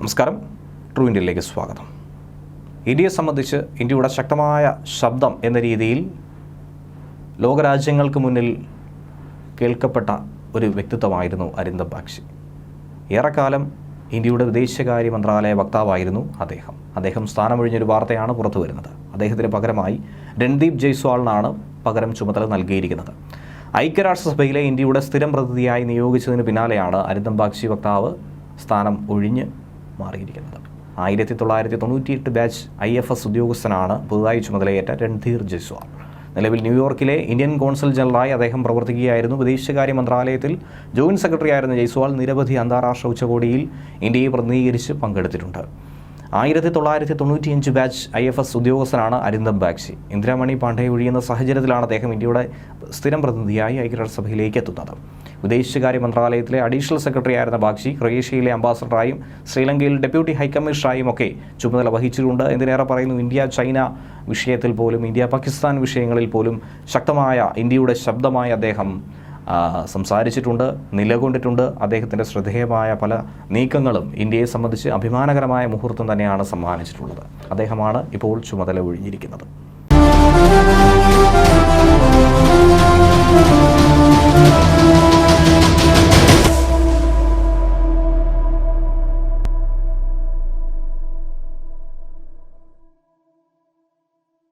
നമസ്കാരം. ട്രൂ ഇന്ത്യയിലേക്ക് സ്വാഗതം. ഇന്ത്യയെ സംബന്ധിച്ച് ഇന്ത്യയുടെ ശക്തമായ ശബ്ദം എന്ന രീതിയിൽ ലോകരാജ്യങ്ങൾക്ക് മുന്നിൽ കേൾക്കപ്പെട്ട ഒരു വ്യക്തിത്വമായിരുന്നു അരിന്ദം ബാക്ഷി. ഏറെക്കാലം ഇന്ത്യയുടെ വിദേശകാര്യ മന്ത്രാലയ വക്താവായിരുന്നു അദ്ദേഹം. അദ്ദേഹം സ്ഥാനമൊഴിഞ്ഞൊരു വാർത്തയാണ് പുറത്തു വരുന്നത്. അദ്ദേഹത്തിന് പകരമായി രൺദീപ് ജയ്സ്വാളിനാണ് പകരം ചുമതല നൽകിയിരിക്കുന്നത്. ഐക്യരാഷ്ട്രസഭയിലെ ഇന്ത്യയുടെ സ്ഥിരം പ്രതിനിധിയായി നിയോഗിച്ചതിന് പിന്നാലെയാണ് അരിന്ദം ബാക്ഷി വക്താവ് സ്ഥാനം ഒഴിഞ്ഞ് മാറിയിരിക്കുന്നത്. ആയിരത്തി തൊള്ളായിരത്തി തൊണ്ണൂറ്റിയെട്ട് ബാച്ച് ഐ എഫ് എസ് ഉദ്യോഗസ്ഥനാണ് പുതുതായി ചുമതലയേറ്റ രൺധീർ ജയ്സ്വാൾ. നിലവിൽ ന്യൂയോർക്കിലെ ഇന്ത്യൻ കോൺസൽ ജനറലായി അദ്ദേഹം പ്രവർത്തിക്കുകയായിരുന്നു. വിദേശകാര്യ മന്ത്രാലയത്തിൽ ജോയിന്റ് സെക്രട്ടറി ആയിരുന്ന ജയ്സ്വാൾ നിരവധി അന്താരാഷ്ട്ര ഉച്ചകോടിയിൽ ഇന്ത്യയെ പ്രതിനിധീകരിച്ച് പങ്കെടുത്തിട്ടുണ്ട്. ആയിരത്തി തൊള്ളായിരത്തി തൊണ്ണൂറ്റിയഞ്ച് ബാച്ച് ഐ എഫ് എസ് ഉദ്യോഗസ്ഥനാണ് അരിന്ദം ബാഗ്ചി ഇന്ദിരാമണി പാണ്ഡെ ഒഴിയുന്ന സാഹചര്യത്തിലാണ് അദ്ദേഹം ഇന്ത്യയുടെ സ്ഥിരം പ്രതിനിധിയായി ഐക്യരാഷ്ട്രസഭയിലേക്ക് എത്തുന്നത്. വിദേശകാര്യ മന്ത്രാലയത്തിലെ അഡീഷണൽ സെക്രട്ടറി ആയിരുന്ന ബാഗ്ചി ക്രൊയേഷ്യയിലെ അംബാസഡറായും ശ്രീലങ്കയിൽ ഡെപ്യൂട്ടി ഹൈക്കമ്മീഷണറായും ഒക്കെ ചുമതല വഹിച്ചിട്ടുണ്ട്. എന്തിനേറെ പറയുന്നു? ഇന്ത്യ ചൈന വിഷയത്തിൽ പോലും ഇന്ത്യ പാകിസ്ഥാൻ വിഷയങ്ങളിൽ പോലും ശക്തമായ ഇന്ത്യയുടെ ശബ്ദമായി അദ്ദേഹം സംസാരിച്ചിട്ടുണ്ട് നിലകൊണ്ടിട്ടുണ്ട്. അദ്ദേഹത്തിന്റെ ശ്രദ്ധേയമായ പല നീക്കങ്ങളും ഇന്ത്യയെ സംബന്ധിച്ച് അഭിമാനകരമായ മുഹൂർത്തം തന്നെയാണ് സമ്മാനിച്ചിട്ടുള്ളത്. അദ്ദേഹമാണ് ഇപ്പോൾ ചുമതല ഒഴിഞ്ഞിരിക്കുന്നത്.